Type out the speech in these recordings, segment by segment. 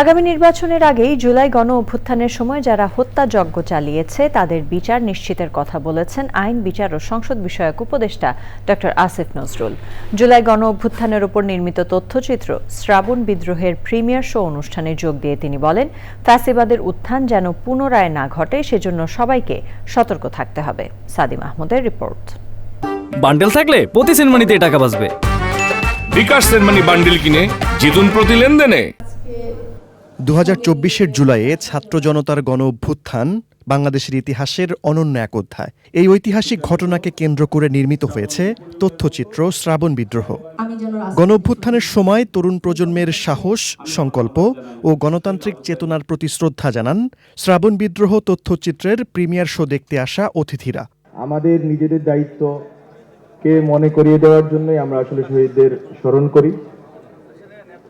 আগামী নির্বাচনের আগেই জুলাই গণ অভ্যুত্থানের সময় যারা হত্যাযজ্ঞ চালিয়েছে তাদের বিচার নিশ্চিতের কথা বলেছেন আইন বিচার ও সংসদ বিষয়ক উপদেষ্টা ডক্টর আসিফ নজরুল। জুলাই গণ অভ্যুত্থানের উপর নির্মিত তথ্যচিত্র শ্রাবণ বিদ্রোহের প্রিমিয়ার শো অনুষ্ঠানে যোগ দিয়ে তিনি বলেন ফ্যাসিবাদের উত্থান যেন পুনরায় না ঘটে সেজন্য সবাইকে সতর্ক থাকতে হবে। সাদিম আহমদের রিপোর্ট। বান্ডেল থাকলে প্রতি সেনমানিতে টাকা বাঁচবে। বিকাশ সেনমানি বান্ডিল কিনে জিতুন প্রতি লেনদেনে। দু হাজার চব্বিশের জুলাইয়ে ছাত্র জনতার গণ অভ্যুত্থান বাংলাদেশের ইতিহাসের অনন্য এক অধ্যায়। এই ঐতিহাসিক ঘটনাকে কেন্দ্র করে নির্মিত হয়েছে তথ্যচিত্র শ্রাবণ বিদ্রোহ। গণ অভ্যুত্থানের সময় তরুণ প্রজন্মের সাহস সংকল্প ও গণতান্ত্রিক চেতনার প্রতি শ্রদ্ধা জানান শ্রাবণ বিদ্রোহ তথ্যচিত্রের প্রিমিয়ার শো দেখতে আসা অতিথিরা। আমাদের নিজেদের দায়িত্বকে মনে করিয়ে দেওয়ার জন্যই আমরা আসলে শহীদদের স্মরণ করি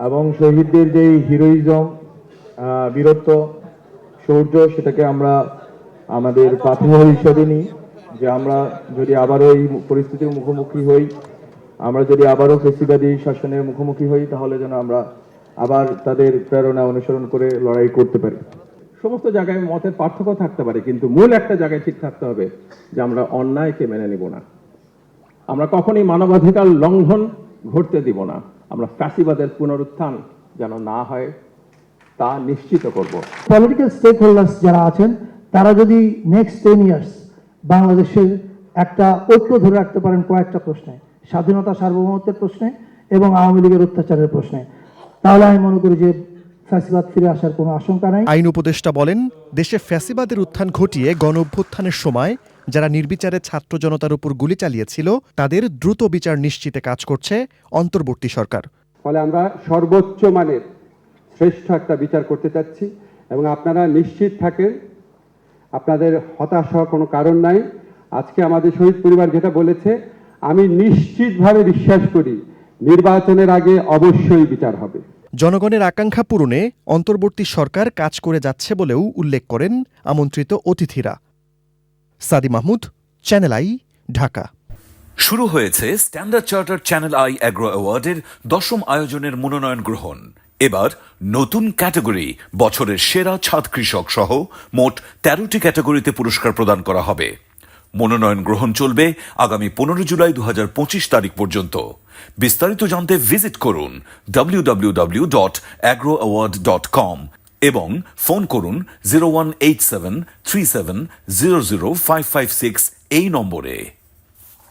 এবং শহীদদের যে হিরোইজম বীরত্ব শৌর্য সেটাকে আমরা আমাদের প্রাথমিক হিসেবে নিই, যে আমরা যদি আবারও এই পরিস্থিতির মুখোমুখি হই, আমরা যদি আবারও ফেসিবাদী শাসনের মুখোমুখি হই, তাহলে যেন আমরা আবার তাদের প্রেরণা অনুসরণ করে লড়াই করতে পারি। সমস্ত জায়গায় মতের পার্থক্য থাকতে পারে, কিন্তু মূল একটা জায়গায় ঠিক থাকতে হবে যে আমরা অন্যায়কে মেনে নিব না। আমরা কখনোই মানবাধিকার লঙ্ঘন ঘটতে দিব না। আমরা ফ্যাসিবাদের পুনরুত্থান যেন না হয়। তা নিশ্চিত করব। পলিটিক্যাল স্টেক হোল্ডার্স যারা আছেন তারা যদি নেক্সট টেন ইয়ার্স বাংলাদেশের একটা ঐক্য ধরে রাখতে পারেন কয়েকটা প্রশ্নে স্বাধীনতা সার্বভৌমত্বের প্রশ্নে এবং আওয়ামী লীগের অত্যাচারের প্রশ্নে তাহলে আমি মনে করি যে ফ্যাসিবাদ ফিরে আসার কোনো আশঙ্কা নাই। আইন উপদেষ্টা বলেন দেশে ফ্যাসিবাদের উত্থান ঘটিয়ে গণ অভ্যুত্থানের সময় যারা নির্বিচারে ছাত্র জনতার উপর গুলি চালিয়েছিল তাদের দ্রুত বিচার নিশ্চিতে কাজ করছে অন্তর্বর্তী সরকার। ফলে আমরা সর্বোচ্চ মানের শ্রেষ্ঠ একটা বিচার করতে চাচ্ছি এবং আপনারা নিশ্চিত থাকেন আপনাদের হতাশ হওয়ার কোনো কারণ নাই। আজকে আমাদের শহীদ পরিবার যেটা বলেছে আমি নিশ্চিতভাবে বিশ্বাস করি নির্বাচনের আগে অবশ্যই বিচার হবে। জনগণের আকাঙ্ক্ষা পূরণে অন্তর্বর্তী সরকার কাজ করে যাচ্ছে বলেও উল্লেখ করেন আমন্ত্রিত অতিথিরা। Sadi Mahmud Channel I Dhaka. শুরু হয়েছে Standard Chartered Channel I agro অ্যাওয়ার্ডের দশম আয়োজনের মনোনয়ন গ্রহণ। এবার নতুন ক্যাটাগরি, বছরের সেরা ছাদ কৃষক সহ মোট তেরোটি ক্যাটাগরিতে পুরস্কার প্রদান করা হবে। মনোনয়ন গ্রহণ চলবে আগামী পনেরো জুলাই দু হাজার পঁচিশ তারিখ পর্যন্ত। বিস্তারিত জানতে ভিজিট করুন www.agroaward.com ডট ডট কম এবং ফোন করুন zero one eight seven three seven zero zero five five six এই নম্বরে।